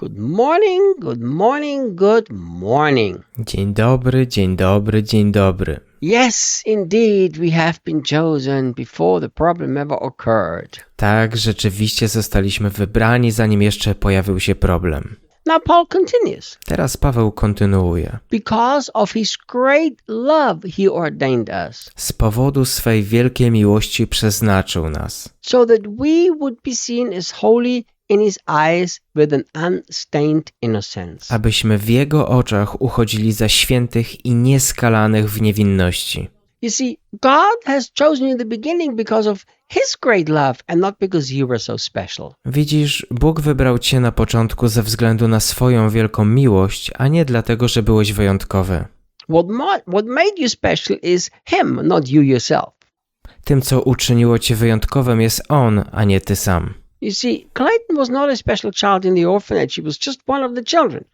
Good morning, good morning, good morning. Dzień dobry, dzień dobry, dzień dobry. Yes, indeed, we have been chosen before the problem ever occurred. Tak, rzeczywiście zostaliśmy wybrani, zanim jeszcze pojawił się problem. Now, Paul continues Teraz Paweł kontynuuje. Because of his great love, he ordained us, Z powodu swej wielkiej miłości przeznaczył nas, so that we would be seen as holy in his eyes with an unstained innocence. abyśmy w Jego oczach uchodzili za świętych i nieskalanych w niewinności. You see, God has chosen you in the beginning because of his great love and not because you were so special. Widzisz, Bóg wybrał Cię na początku ze względu na swoją wielką miłość, a nie dlatego, że byłeś wyjątkowy. What, what made you special is him, not you yourself. Tym, co uczyniło Cię wyjątkowym, jest On, a nie Ty sam. You see, Clayton was not a special child in the orphanage. He was just one of the children.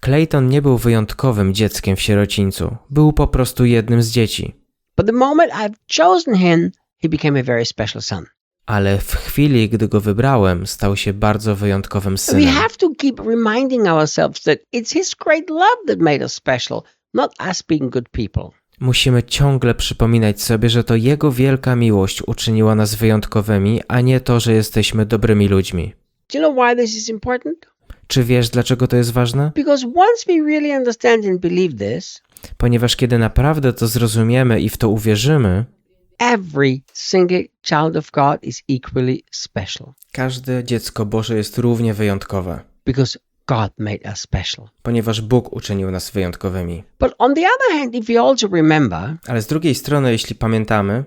Clayton nie był wyjątkowym dzieckiem w sierocińcu, był po prostu jednym z dzieci. But the moment I've chosen him, he became a very special son. Ale w chwili, gdy go wybrałem, stał się bardzo wyjątkowym We synem. have to keep reminding ourselves that it's his great love that made us special, not us being good people. Musimy ciągle przypominać sobie, że to Jego wielka miłość uczyniła nas wyjątkowymi, a nie to, że jesteśmy dobrymi ludźmi. Do you know why this is important? Czy wiesz, dlaczego to jest ważne? Because once we really understand and believe this, Ponieważ kiedy naprawdę to zrozumiemy i w to uwierzymy, every single child of God is equally special każde dziecko Boże jest równie wyjątkowe, because God made us special. ponieważ Bóg uczynił nas wyjątkowymi. But on the other hand, if we also remember Ale z drugiej strony, jeśli pamiętamy,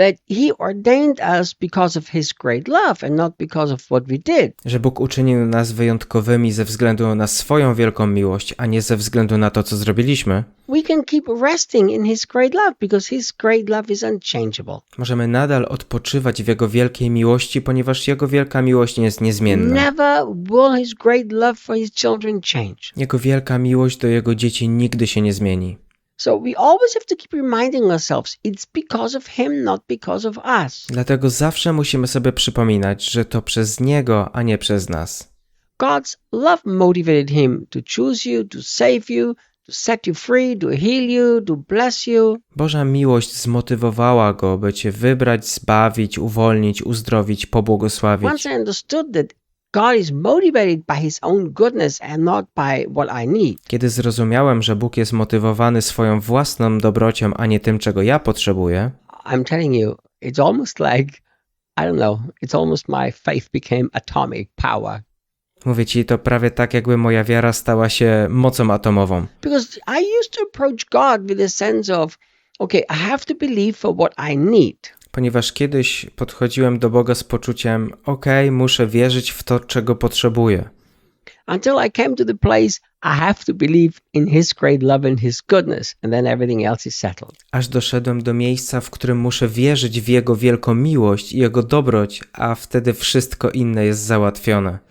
that He ordained us because of His great love and not because of what we did, że Bóg uczynił nas wyjątkowymi ze względu na swoją wielką miłość, a nie ze względu na to, co zrobiliśmy, we can keep resting in His great love because His great love is unchangeable. możemy nadal odpoczywać w Jego wielkiej miłości, ponieważ Jego wielka miłość nie jest niezmienna. Never will His great love for His children change. Jego wielka miłość do Jego dzieci nigdy się nie zmieni. So we always have to keep reminding ourselves it's because of Him, not because of us. Dlatego zawsze musimy sobie przypominać, że to przez Niego, a nie przez nas. God's love motivated Him to choose you, to save you, to set you free, to heal you, to bless you. Boża miłość zmotywowała Go, by Cię wybrać, zbawić, uwolnić, uzdrowić, pobłogosławić. Once I understood that God is motivated by His own goodness and not by what I need, Kiedy zrozumiałem, że Bóg jest motywowany swoją własną dobrocią, a nie tym, czego ja potrzebuję, I'm telling you, it's almost like, I don't know, it's almost my faith became atomic power. mówię Ci, to prawie tak, jakby moja wiara stała się mocą atomową. Because I used to approach God with a sense of, okay, I have to believe for what I need. Ponieważ kiedyś podchodziłem do Boga z poczuciem, okej, muszę wierzyć w to, czego potrzebuję. Until I came to the place I have to believe in His great love and His goodness, and then everything else is settled. Aż doszedłem do miejsca, w którym muszę wierzyć w Jego wielką miłość i Jego dobroć, a wtedy wszystko inne jest załatwione.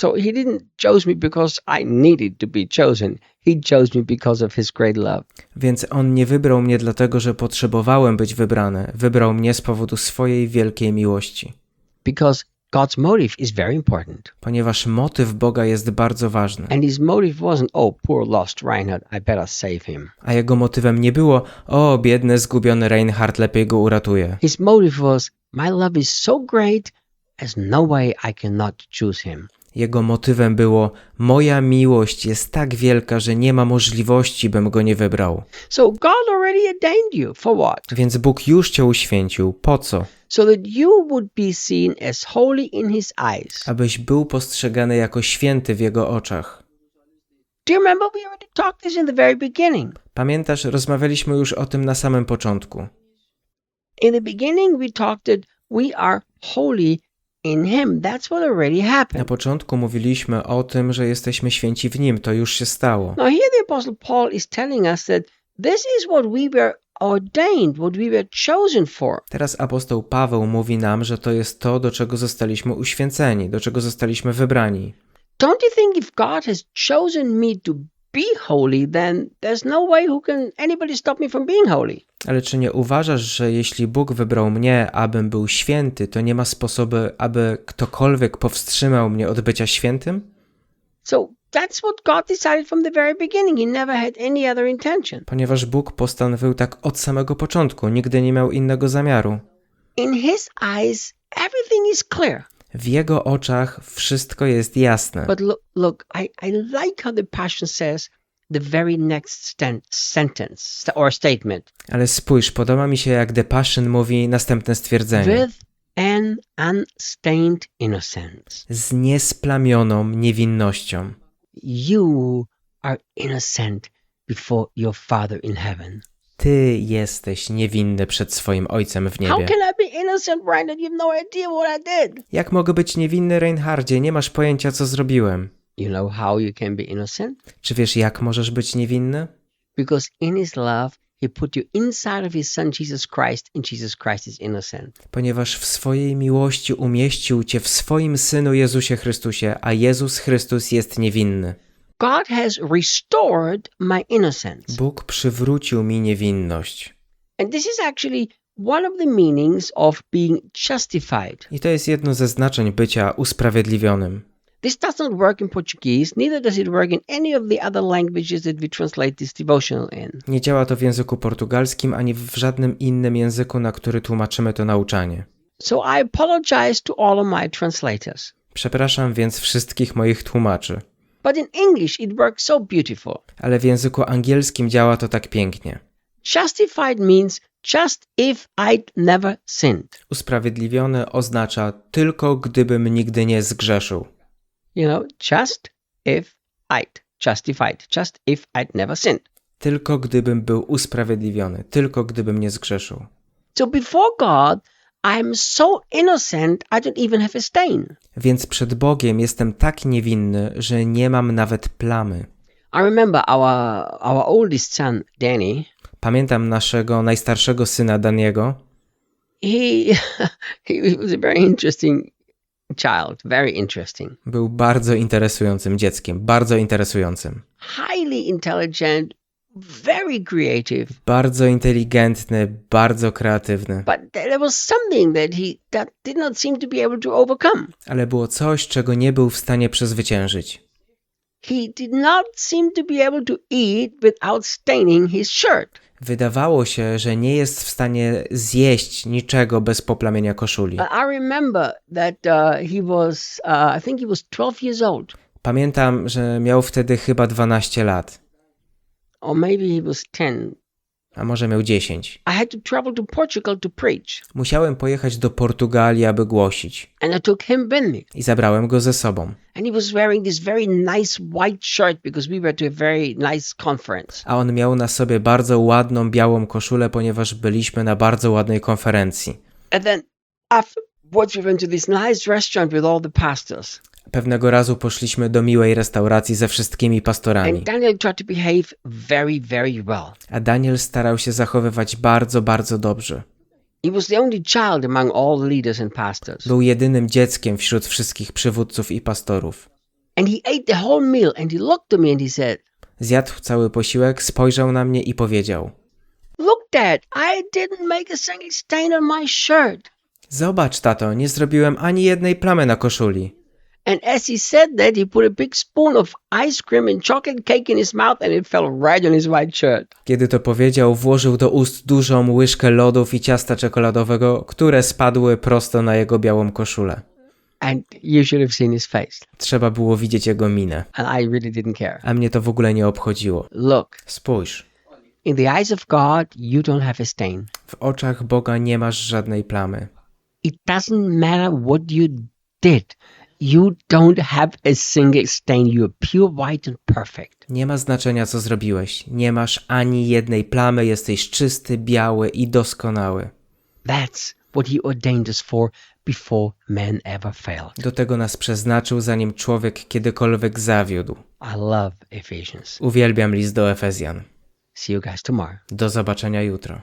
So He didn't choose me because I needed to be chosen. He chose me because of His great love. Więc On nie wybrał mnie dlatego, że potrzebowałem być wybrany. Wybrał mnie z powodu swojej wielkiej miłości. Because God's motive is very important. Ponieważ motyw Boga jest bardzo ważny. And His motive wasn't, oh, poor lost Reinhard, I better save him. A jego motywem nie było, o, biedny, zgubiony Reinhard, lepiej go uratuje. His motive was, my love is so great, there's no way I cannot choose him. Jego motywem było, moja miłość jest tak wielka, że nie ma możliwości, bym go nie wybrał. So God already ordained you for what? Więc Bóg już cię uświęcił. Po co? So that you would be seen as holy in his eyes. Abyś był postrzegany jako święty w jego oczach. Do you remember we already talked this in the very beginning? Pamiętasz, rozmawialiśmy już o tym na samym początku. In the beginning, we talked that we are holy in him. That's what already Na happened. początku mówiliśmy o tym, że jesteśmy święci w nim, to już się stało. Now, here the Apostle Paul is telling us that this is what we were ordained, what we were chosen for. Teraz apostoł Paweł mówi nam, że to jest to, do czego zostaliśmy uświęceni, do czego zostaliśmy wybrani. Don't you think if God has chosen me to be holy, then there's no way who can anybody stop me from being holy? Ale czy nie uważasz, że jeśli Bóg wybrał mnie, abym był święty, to nie ma sposobu, aby ktokolwiek powstrzymał mnie od bycia świętym? So that's what God decided from the very beginning. He never had any other intention. Ponieważ Bóg postanowił tak od samego początku, nigdy nie miał innego zamiaru. In His eyes, everything is clear. W Jego oczach wszystko jest jasne. But look, look, I, I like how the Passion says the very next sentence or statement Ale spójrz, podoba mi się jak The Passion mówi następne stwierdzenie. with an unstained innocence. Z niesplamioną niewinnością. You are innocent before your Father in heaven. Ty jesteś niewinny przed swoim Ojcem w How niebie. can I innocent, Brandon? You have no idea what I did. Jak mogę być niewinny, Reinhardzie? Nie masz pojęcia, co zrobiłem. You know how you can be innocent? Czy wiesz, jak możesz być niewinny? Because in His love, He put you inside of His Son Jesus Christ, and Jesus Christ is innocent. Ponieważ w swojej miłości umieścił cię w swoim Synu Jezusie Chrystusie, a Jezus Chrystus jest niewinny. God has restored my innocence. Bóg przywrócił mi niewinność. And this is actually one of the meanings of being justified. I to jest jedno ze znaczeń bycia usprawiedliwionym. This does not work in Portuguese, neither does it work in any of the other languages that we translate this devotional in. Nie działa to w języku portugalskim ani w żadnym innym języku, na który tłumaczymy to nauczanie. So I apologize to all of my translators. Przepraszam więc wszystkich moich tłumaczy, But in English, it works so beautiful. ale w języku angielskim działa to tak pięknie. Justified means just if I'd never sinned. Usprawiedliwiony oznacza tylko gdybym nigdy nie zgrzeszył. You know, just if I'd. Justified. Just if I'd never sinned. Tylko gdybym był usprawiedliwiony, tylko gdybym nie zgrzeszył. So before God, I'm so innocent, I don't even have a stain. Więc przed Bogiem jestem tak niewinny, że nie mam nawet plamy. I remember our our oldest son, Danny. Pamiętam naszego najstarszego syna Daniego. He he was a very interesting child, very interesting, Był bardzo interesującym dzieckiem, bardzo interesującym. highly intelligent, very creative. Bardzo inteligentny, bardzo kreatywny. But there was something that he that did not seem to be able to overcome. Ale było coś, czego nie był w stanie przezwyciężyć. He did not seem to be able to eat without staining his shirt. Wydawało się, że nie jest w stanie zjeść niczego bez poplamienia koszuli. Uh, uh, I think he was 12 years old, Pamiętam, że miał wtedy chyba 12 lat, or maybe he was 10. a może miał 10. I had to travel to Portugal to preach, Musiałem pojechać do Portugalii, aby głosić. I zabrałem go ze sobą. A on miał na sobie bardzo ładną białą koszulę, ponieważ byliśmy na bardzo ładnej konferencji. And then we went to this nice restaurant with all the pastors. Pewnego razu poszliśmy do miłej restauracji ze wszystkimi pastorami, a Daniel starał się zachowywać bardzo, bardzo dobrze. Był jedynym dzieckiem wśród wszystkich przywódców i pastorów. Zjadł cały posiłek, spojrzał na mnie i powiedział: Look, Dad, I didn't make a single stain on my shirt. Zobacz, tato, nie zrobiłem ani jednej plamy na koszuli. And as he said that, he put a big spoon of ice cream and chocolate cake in his mouth and it fell right on his white shirt. Kiedy to powiedział, włożył do ust dużą łyżkę lodów i ciasta czekoladowego, które spadły prosto na jego białą koszulę. And you should have seen his face. Trzeba było widzieć jego minę, And I really didn't care. a mnie to w ogóle nie obchodziło. Look, Spójrz, in the eyes of God, you don't have a stain. w oczach Boga nie masz żadnej plamy. It doesn't matter what you did. You don't have a single stain. You are pure white and perfect. Nie ma znaczenia, co zrobiłeś. Nie masz ani jednej plamy, jesteś czysty, biały i doskonały. That's what he ordained us for before man ever failed. Do tego nas przeznaczył, zanim człowiek kiedykolwiek zawiódł. I love Ephesians. Uwielbiam list do Efezjan. See you guys tomorrow. Do zobaczenia jutro.